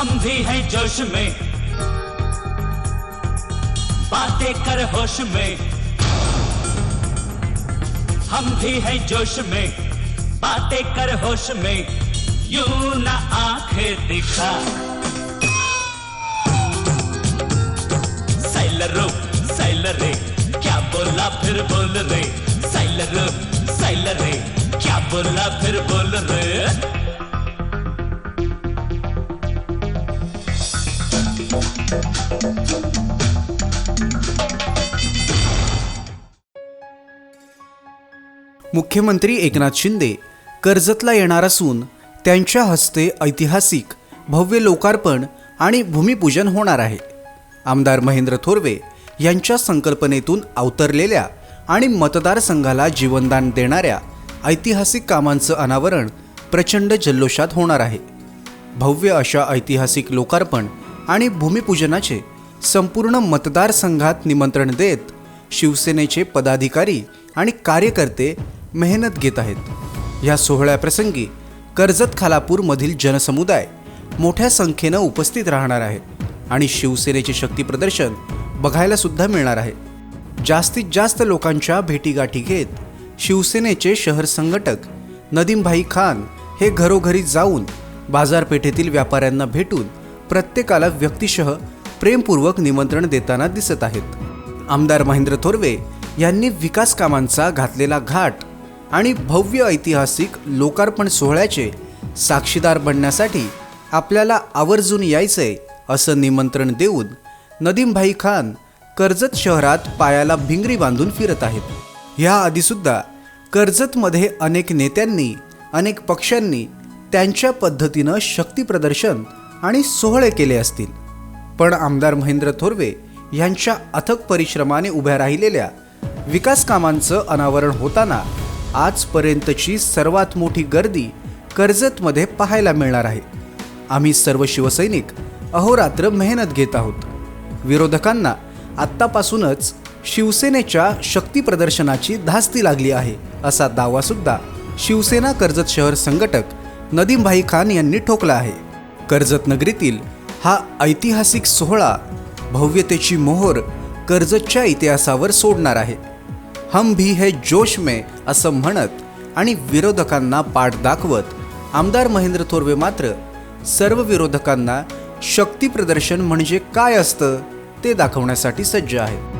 हम भी हैं जोश में। बातें कर होश में। हम भी हैं जोश में। बातें कर होश में। यू ना आँखें दिखा। साइलरो साइलर रे क्या बोला फिर बोल रे? साइलरो साइलर रे क्या बोला फिर बोल रे? मुख्यमंत्री एकनाथ शिंदे कर्जतला येणार असून त्यांच्या हस्ते ऐतिहासिक भव्य लोकार्पण आणि भूमिपूजन होणार आहे. आमदार महेंद्र थोरवे यांच्या संकल्पनेतून अवतरलेल्या आणि मतदारसंघाला जीवनदान देणाऱ्या ऐतिहासिक कामांचं अनावरण प्रचंड जल्लोषात होणार आहे. भव्य अशा ऐतिहासिक लोकार्पण आणि भूमिपूजनाचे संपूर्ण मतदारसंघात निमंत्रण देत शिवसेनेचे पदाधिकारी आणि कार्यकर्ते मेहनत घेत आहेत. या सोहळ्याप्रसंगी कर्जत खालापूरमधील जनसमुदाय मोठ्या संख्येनं उपस्थित राहणार आहे आणि शिवसेनेचे शक्ती प्रदर्शन बघायला सुद्धा मिळणार आहे. जास्तीत जास्त लोकांच्या भेटीगाठी घेत शिवसेनेचे शहर संघटक नदीमभाई खान हे घरोघरी जाऊन बाजारपेठेतील व्यापाऱ्यांना भेटून प्रत्येकाला व्यक्तिशः प्रेमपूर्वक निमंत्रण देताना दिसत आहेत. आमदार महेंद्र थोरवे यांनी विकास कामांचा घातलेला घाट आणि भव्य ऐतिहासिक लोकार्पण सोहळ्याचे साक्षीदार बनण्यासाठी आपल्याला आवर्जून यायचंय असं निमंत्रण देऊन नदीमभाई खान कर्जत शहरात पायाला भिंगरी बांधून फिरत आहेत. याआधीसुद्धा कर्जतमध्ये अनेक नेत्यांनी अनेक पक्षांनी त्यांच्या पद्धतीनं शक्ती प्रदर्शन आणि सोहळे केले असतील. पण आमदार महेंद्र थोरवे यांच्या अथक परिश्रमाने उभ्या राहिलेल्या विकास कामांचं अनावरण होताना आजपर्यंतची सर्वात मोठी गर्दी कर्जतमध्ये पाहायला मिळणार आहे. आम्ही सर्व शिवसैनिक अहोरात्र मेहनत घेत आहोत. विरोधकांना आत्तापासूनच शिवसेनेच्या शक्ती प्रदर्शनाची धास्ती लागली आहे असा दावासुद्धा शिवसेना कर्जत शहर संघटक नदीमभाई खान यांनी ठोकला आहे. कर्जत नगरीतील हा ऐतिहासिक सोहळा भव्यतेची मोहोर कर्जतच्या इतिहासावर सोडणार आहे. हम भी है जोश में असं म्हणत आणि विरोधकांना पाठ दाखवत आमदार महेंद्र थोरवे मात्र सर्व विरोधकांना शक्ती प्रदर्शन म्हणजे काय असतं ते दाखवण्यासाठी सज्ज आहेत.